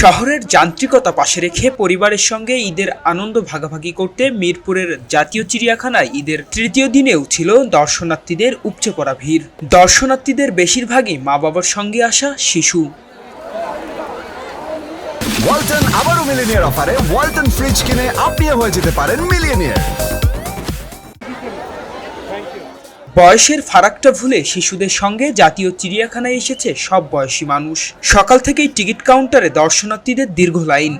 শহরের যান্ত্রিকতা পাশে রেখে পরিবারের সঙ্গে ঈদের আনন্দ ভাগাভাগি করতে মিরপুরের জাতীয় চিড়িয়াখানায় ঈদের তৃতীয় দিনেও ছিল দর্শনার্থীদের উপচে পড়া ভিড়। দর্শনার্থীদের বেশিরভাগই মা বাবার সঙ্গে আসা শিশু। ওয়ালটন আবারও মিলিনিয়ার অফারে ওয়ালটন ফ্রিজ কিনে আপনিও হয়ে যেতে পারেন মিলিয়নিয়ার। বয়সের ফারাকটা ভুলে শিশুদের সঙ্গে জাতীয় চিড়িয়াখানায় এসেছে সব বয়সী মানুষ। সকাল থেকেই টিকিট কাউন্টারে দর্শনার্থীদের দীর্ঘ লাইন।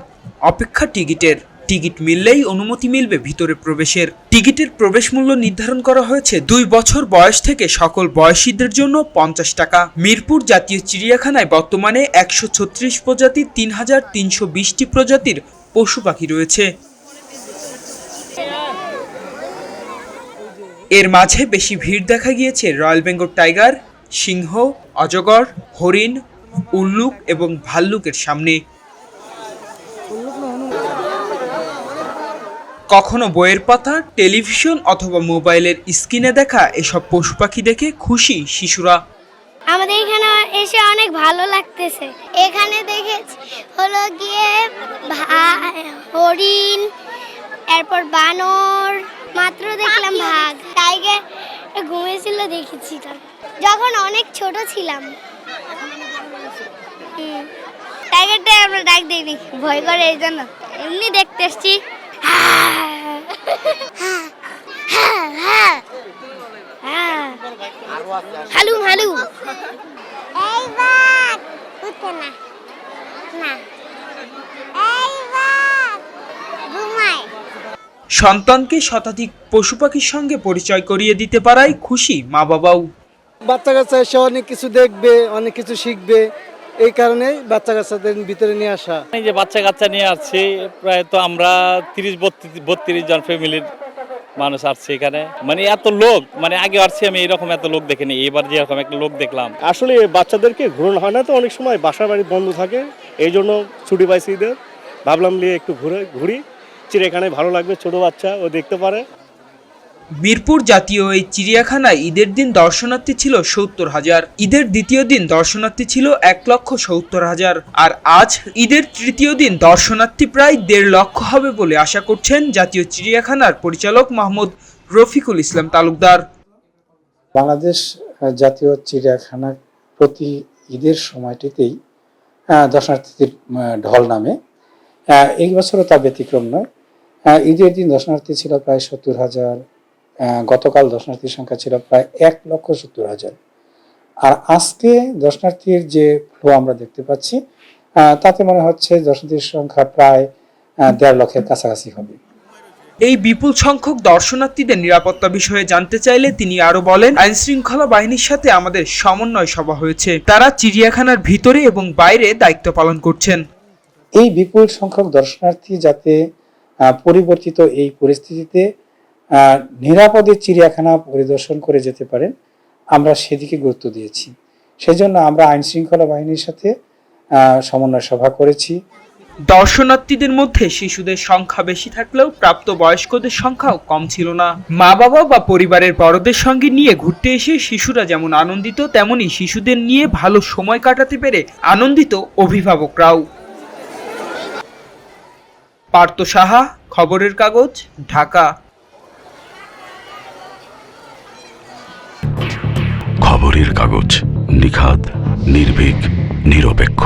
অপেক্ষা টিকিটের। টিকিট মিললেই অনুমতি মিলবে ভিতরে প্রবেশের। টিকিটের প্রবেশ মূল্য নির্ধারণ করা হয়েছে দুই বছর বয়স থেকে সকল বয়সীদের জন্য পঞ্চাশ টাকা। মিরপুর জাতীয় চিড়িয়াখানায় বর্তমানে একশো ছত্রিশ প্রজাতির তিন হাজার তিনশো বিশটি প্রজাতির পশু পাখি রয়েছে। এর মাঝে বেশি ভিড় দেখা গিয়েছে রয়্যাল বেঙ্গল টাইগার, সিংহ, অজগর, হরিণ, উল্লুক এবং ভাল্লুকের সামনে। কখনো বইয়ের পাতা, টেলিভিশন অথবা মোবাইলের স্ক্রিনে দেখা এসব পশু পাখি দেখে খুশি শিশুরা। আমাদের এখানে এসে অনেক ভালো লাগতেছে। এখানে দেখেছি হলো গিয়ে হরিণ, এরপর বানর, মাত্র দেখলাম ভাগ। টাইগার ঘুমিয়েছিল দেখেছিলাম যখন অনেক ছোট ছিলাম। টাইগারটা আমরা ডাক দিইনি ভয় করে এই জন্য। এমনি দেখতে এসছি। হালুম হালুম না না। সন্তানকে শতাধিক পশু পাখির সঙ্গে পরিচয় করিয়ে দিতে পারায় খুশি মা বাবাও বাচ্চা কাচ্চা এসে অনেক কিছু দেখবে অনেক কিছু শিখবে। এই কারণে বাচ্চা কাচ্চাদের ভিতরে নিয়ে আসা। এই যে বাচ্চা কাচ্চা নিয়ে আসছি প্রায় তো আমরা তিরিশ বত্রিশ জন ফ্যামিলির মানুষ আসছে এখানে। মানে এত লোক মানে আগে আসছি আমি এরকম এত লোক দেখিনি এবার যেরকম একটা লোক দেখলাম। আসলে বাচ্চাদেরকে ঘুরানো হয় না তো অনেক সময় বাসা বাড়ি বন্ধ থাকে এই জন্য ছুটি পাইছি ঈদের। ভাবলাম নিয়ে একটু ঘুরে ঘুরি। চিড়িয়াখানায় ভালো লাগবে ছোট বাচ্চা ও দেখতে পারে। মিরপুর জাতীয় এই চিড়িয়াখানায় ঈদের দিন দর্শনার্থী ছিল সত্তর হাজার। ঈদের দ্বিতীয় দিন দর্শনার্থী ছিল এক লক্ষ সত্তর হাজার। আর আজ ঈদের তৃতীয় দিন দর্শনার্থী প্রায় দেড় লক্ষ হবে বলে আশা করছেন জাতীয় চিড়িয়াখানার পরিচালক মাহমুদ রফিকুল ইসলাম তালুকদার। বাংলাদেশ জাতীয় চিড়িয়াখানা প্রতি ঈদের সময়টিতেই দর্শনার্থীদের ঢল নামে। এই বছরও তা ব্যতিক্রম নয়। ঈদের দিন দর্শনার্থী ছিল প্রায় সত্তর হাজার গতকাল দর্শনার্থীর সংখ্যা ছিল প্রায় এক লক্ষ সত্তর হাজার। আর আজকে দর্শনার্থীর যে ফ্লো আমরা দেখতে পাচ্ছি তাতে মনে হচ্ছে দর্শনার্থীর সংখ্যা প্রায় দেড় লক্ষের কাছাকাছি হবে। এই বিপুল সংখ্যক দর্শনার্থীদের নিরাপত্তা বিষয়ে জানতে চাইলে তিনি আরও বলেন আইন শৃঙ্খলা বাহিনীর সাথে আমাদের সমন্বয় সভা হয়েছে। তারা চিড়িয়াখানার ভিতরে এবং বাইরে দায়িত্ব পালন করছেন। এই বিপুল সংখ্যক দর্শনার্থী যাতে পরিবর্তিত এই পরিস্থিতিতে নিরাপদে চিড়িয়াখানা পরিদর্শন করে যেতে পারেন। আমরা সেদিকে গুরুত্ব দিয়েছি। সেজন্য আমরা আইন শৃঙ্খলা বাহিনীর সাথে সমন্বয় সভা করেছি। দর্শনার্থীদের মধ্যে শিশুদের সংখ্যা বেশি থাকলেও প্রাপ্ত বয়স্কদের সংখ্যাও কম ছিল না। মা বাবা বা পরিবারের বড়দের সঙ্গে নিয়ে ঘুরতে এসে শিশুরা যেমন আনন্দিত, তেমনি শিশুদের নিয়ে ভালো সময় কাটাতে পেরে আনন্দিত অভিভাবকরাও। পার্থ সাহা খবরের কাগজ ঢাকা। খবরের কাগজ নিখাদ নির্ভীক নিরপেক্ষ।